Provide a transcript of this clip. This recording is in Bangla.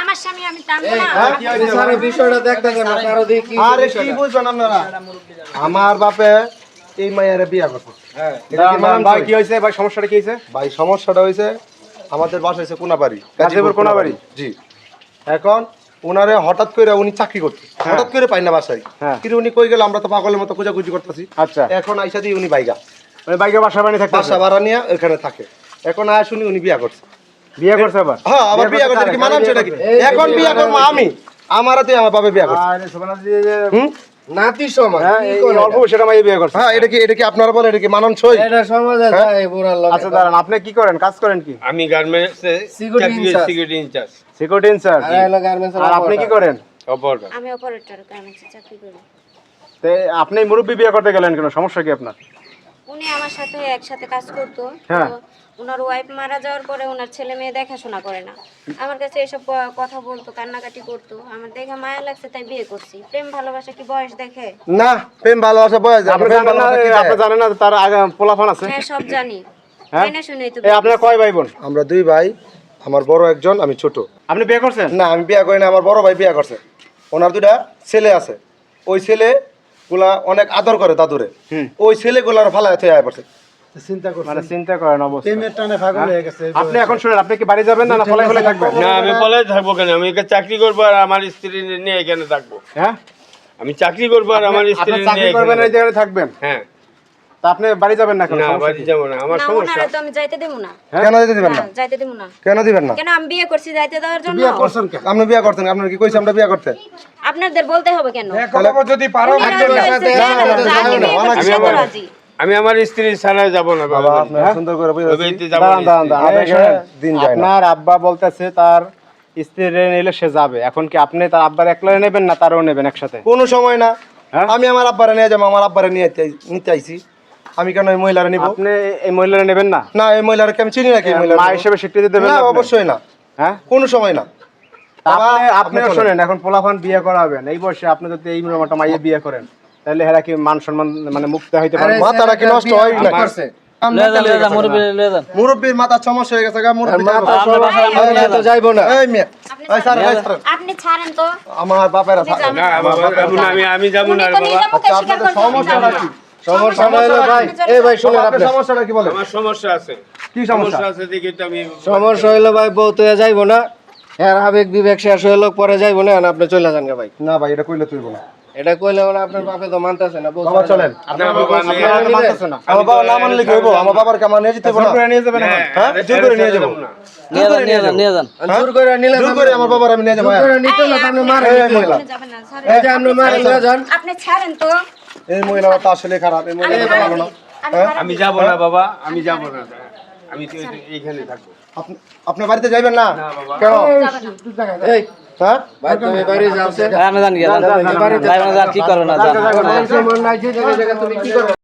আমার স্বামী আমি বাপে এই মায়ের বিয়া করছে এটা কি মানান ভাই কি হয়েছে ভাই সমস্যাটা কি হয়েছে ভাই সমস্যাটা হয়েছে আমাদের বাসা হয়েছে কোনাবাড়ি গাজীপুর কোনাবাড়ি? জি এখন ওনারে হঠাৎ করে উনি চাকরি করতে হঠাৎ করে পাই না বাসায়। কিন্তু উনি কই গেল আমরা তো পাগলের মতো খোঁজাখুঁজি করতেছি আচ্ছা এখন আইসা দিয়ে উনি বাইগা মানে বাইকে বাসা বানিয়ে থাকতে বাসা ভাড়া নিয়ে এখানে থাকে। এখন আয় শুনি উনি বিয়া করছে। বিয়ে করছে আবার? হ্যাঁ আবার বিয়া করছে কি মানান সেটা কি এখন বিয়া করব আমি। আমার হাতে আমার বাবা বিয়া করছে। আরে নাতি সমাজ হ্যাঁ অল্প সেটা মাইয়ে বিয়ে করছে। হ্যাঁ এটা কি এটা কি আপনারা বলে এটা কি মানান সই এটা সমাজে হ্যাঁ? বুড়া লোক আচ্ছা দাঁড়ান আপনি কি করেন? কাজ করেন কি? আমি গার্মেন্টসে। সিকিউরিটি ইনচার্জ সিকিউরিটি ইনচার্জ হলো গার্মেন্টসের আর আপনি কি করেন? অপারেটর আমি অপারেটর গার্মেন্টসে চাকরি করি। তে আপনি মুরব্বী বিয়ে করতে গেলেন কেন? সমস্যা কি আপনার? উনি আমার সাথে একসাথে কাজ করতো। হ্যাঁ। তো ওনার ওয়াইফ মারা যাওয়ার পরে ওনার ছেলে মেয়ে দেখাশোনা করে না। আমার কাছে এসব ক- কথা বলতো কান্নাকাটি করতো। আমার দেখে মায়া লাগছে তাই বিয়ে করছি। প্রেম ভালোবাসা কি বয়স দেখে? না প্রেম ভালোবাসা বয়স যায় না, আপনি প্রেম জানেন না ভালোবাসা কি আপনি দেয়? জানেন না তার আগে পোলাফান আছে? হ্যাঁ সব জানি। হ্যাঁ? জেনে শুনেই তো এই আপনার কয় ভাই বোন আমরা দুই ভাই আমার বড় একজন আমি ছোট। আপনি বিয়ে করছেন? না আমি বিয়া করি না আমার বড় ভাই বিয়া করছে। ওনার দুটা ছেলে আছে। ওই ছেলে গুলা অনেক আদর করে দাদুরে। ওই ছেলে গুলার ফালায় থয়ে আয় পড়ছে মানে চিন্তা করেন অবস্থা। হ্যাঁ? আপনি এখন শুনেন আপনি কি বাড়ি যাবেন না না ফলাই ফলাই থাকবেন? না আমি থাকব কেন? আমি চাকরি করব আর আমার স্ত্রী নিয়ে এখানে থাকব। হ্যাঁ? আমি চাকরি করব আর আমার স্ত্রী নিয়ে করবেন এই এখানে জায়গায় থাকবেন? হ্যাঁ। তা আপনি বাড়ি যাবেন না কেন? না বাড়ি কি? যাব না। আমার সমস্যা তো আমি যাইতে দেবো না। কেন দিতে দিবেন না? না, যাইতে দেবো না। কেন দিবেন না? কেন আমি বিয়ে করছি যাইতে দেওয়ার জন্য? আপনি বিয়া করতেন আপনার কি কইছে আমরা বিয়া করতে? আপনাদের বলতে হবে কেন? যদি পারো সাথে বিয়ে না, আমি আমার- আমি আমার স্ত্রী ছাড়া যাব না বাবা আপনার সুন্দর করে দাঁড়ান দাঁড়ান দাঁড়ান দিন যায় আপনার আব্বা বলতেছে তার স্ত্রী নিলে সে যাবে। এখন কি আপনি তার আব্বার একলা নেবেন না তারও নেবেন একসাথে? কোনো সময় না। হ্যাঁ? আমি আমার আব্বারে নিয়ে যাব আমার আব্বারে নিয়ে নিতে আইছি। আমি কেন এই মহিলারে নিব? আপনি এই মহিলারা নেবেন না? না এই মহিলারে আমি চিনি নাকি এই মহিলারে মা? হিসেবে স্বীকৃতি দেবেন না অবশ্যই না। হ্যাঁ? কোনো সময় না। আপনি আপনি আপনিও শোনেন এখন পোলাফান বিয়ে করাবেন। এই বয়সে আপনি যদি এই একটা মাইয়ে বিয়ে করেন তাহলে হেরা কি মান সম্মান মানে মুক্ত হইতে পারে মাথাটা কি নষ্ট হয় না? করছে মুরব্বীর মাথা সমস্যা হয়ে গেছে গা, মুরব্বি মাথা যাইবো। সমস্যা না। এই মেয়ে, আপনি এই স্যার, এই ছাড়েন। স্যার, আপনি ছাড়েন তো। আমার বাপের আমি- আমি আমি যাব না তো বাবা। সমস্যাটা কি? না। সমস্যাটা হলো ভাই এই ভাই শুনেন আপনি সমস্যাটা কি বলেন? আমার সমস্যা আছে কি সমস্যা? আছে দেখে তো আমি সমস্যা হইল ভাই বউ তো যাইবো না এর আবেগ বিবেক শেষ পরে যাইবো না আপনি চলে যান ভাই না ভাই, এটা কইলে তুই বলো। এটা কইলে মানে আপনার বাপে তো মানতেছে না বাবা, চলেন। যাবে। বাবা আমি আপনারা তো মানতেছে না আমার বাবা না মানলে কি হইবো? আমার বাবার কামা নিয়ে যেতে হইবো জোর না? করে নিয়ে যাবেন হ্যাঁ? জোর করে নিয়ে যাব। না জোর করে নিয়ে যাব। আর জোর করে নিলে জোর করে আমার বাবার আমি নিয়ে যাব, জোর হ্যাঁ। করে নিতে না আপনি মারেন এই নিতে মহিলা। হবে। আপনি যাবেন না, ছাড়েন। এই যে আপনি মারেন যান আপনি ছাড়েন তো এই মহিলাটা আসলে খারাপ, এই আমি মহিলাটা ভালো না। আমি যাব না বাবা আমি যাব না আমি এইখানে থাকব আপনি- আপনি বাড়িতে যাইবেন না না কেন যাবেন না। এই হ্যাঁ ভাই তুমি বাড়ি যাও আমি জানি জানি বাড়িতে কি করবে না